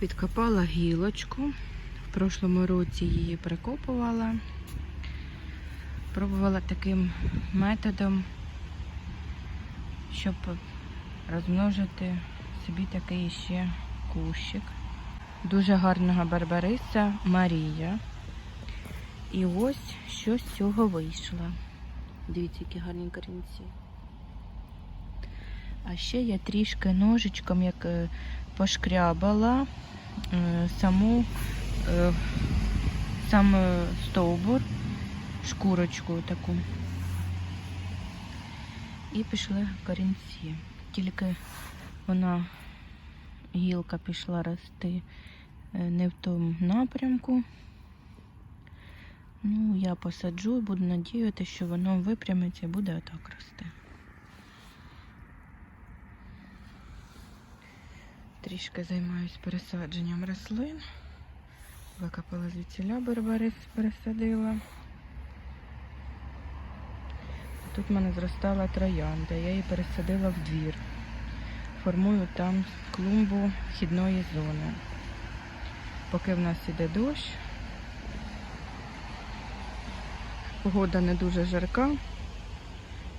Підкопала гілочку. В прошлому році її прикопувала. Пробувала таким методом, щоб розмножити собі такий ще кущик. Дуже гарного барбариса Марія. І ось що з цього вийшло. Дивіться, які гарні корінці. А ще я трішки ножичком, як е, пошкрябала е, саму е, сам е, стовбур, шкурочку таку. І пішли корінці. Тільки вона гілка пішла рости не в тому напрямку. Ну, я посаджу і буду надіятися, що воно випрямиться і буде отак рости. Трішки займаюсь пересадженням рослин. Викопала звідсіля барбарис, пересадила. Тут в мене зростала троянда, я її пересадила в двір. Формую там клумбу вхідної зони. Поки в нас іде дощ, погода не дуже жарка,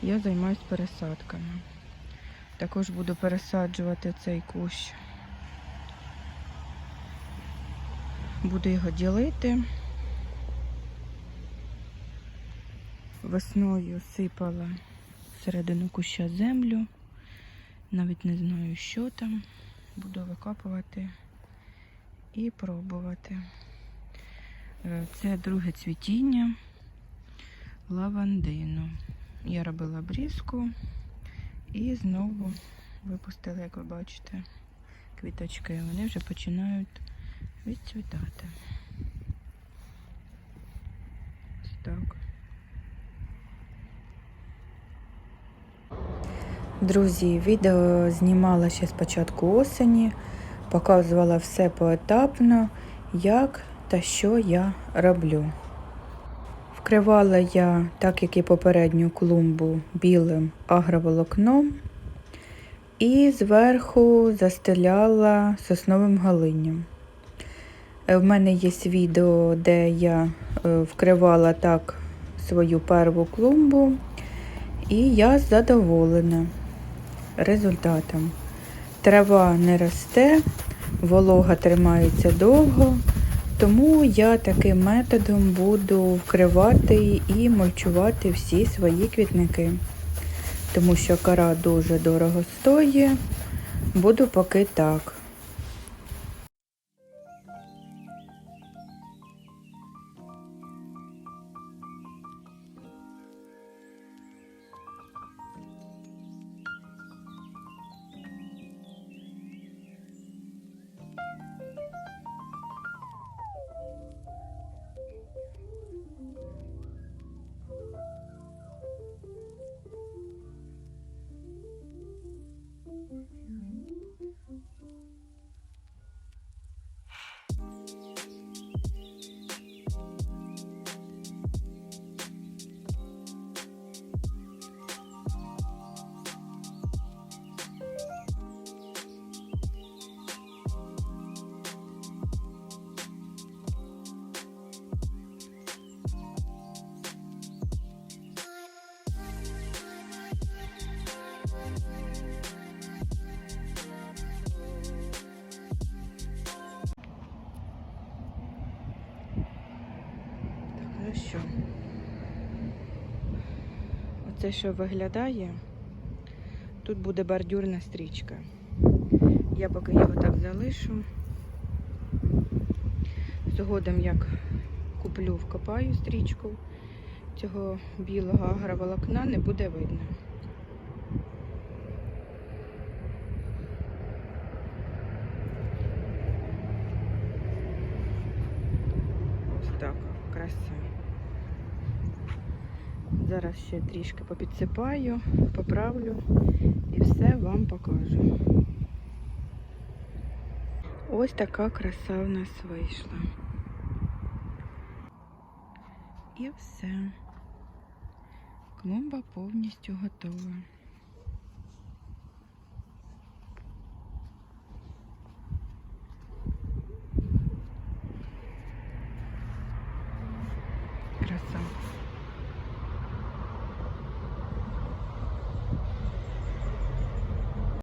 я займаюсь пересадками. Також буду пересаджувати цей кущ. Буду його ділити. Весною сипала всередину куща землю. Навіть не знаю, що там. Буду викопувати і пробувати. Е, Це друге цвітіння лавандину. Я робила брізку і знову випустила, як ви бачите, квіточки. Вони вже починають відцвітати. Так. Друзі, відео знімала ще з початку осені, показувала все поетапно, як та що я роблю. Вкривала я, так як і попередню клумбу, білим агроволокном і зверху застеляла сосновим галинням. Е, В мене є відео, де я е, вкривала так свою перву клумбу, і я задоволена результатом. Трава не росте, волога тримається довго, тому я таким методом буду вкривати і мульчувати всі свої квітники. Тому що кора дуже дорого стоїть. Буду поки так. Що? Оце що виглядає, тут буде бордюрна стрічка. Я поки його так залишу. Згодом як куплю, вкопаю стрічку, цього білого агроволокна не буде видно. Ось так, краса. Зараз ще трішки попідсипаю, поправлю і все вам покажу. Ось така краса в нас вийшла. І все. Клумба повністю готова. Краса.